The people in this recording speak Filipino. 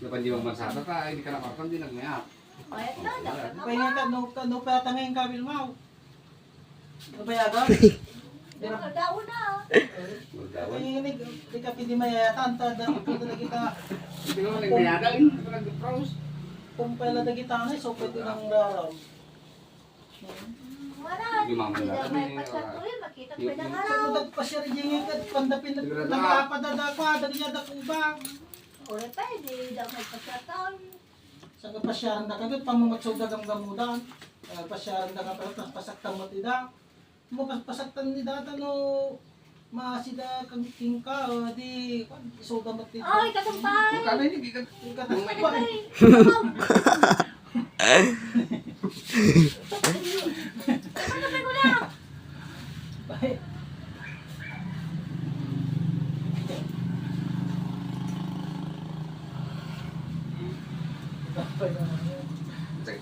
Napan di magsata ka, hindi ka nakarpan din nagmayap. Bayad na, dapat na Pahinga ka, no, ka, no, pa tangayin kabil mo. Nabayagan? Mga daon na. Magdawan. Ay, hindi hindi ka pindi mayayatan, ta, dahil pwede na kita, Hindi ko nagmayada, hindi ko nag-browse. kung pala na kita na, so pwede nang laraw. Wala. Hindi Hindi lahat, may eh, pagkatuloy, makita ko Yung- na yung- nga raw. mudag pa siya rin yung ikat, pandapin na, nagpapadada ko, dali niya da pa, hindi daw may pagkataon. Sa kapasyaran na kagad, pamamatsog dagang gamudan. Uh, pasyaran na kapag tas pasaktan mo tida. Mo pasaktan ni data no masida kang tingka o di isuga mo tida. Ay, katumpay. Kung kala hindi ka Katapay. 对，对，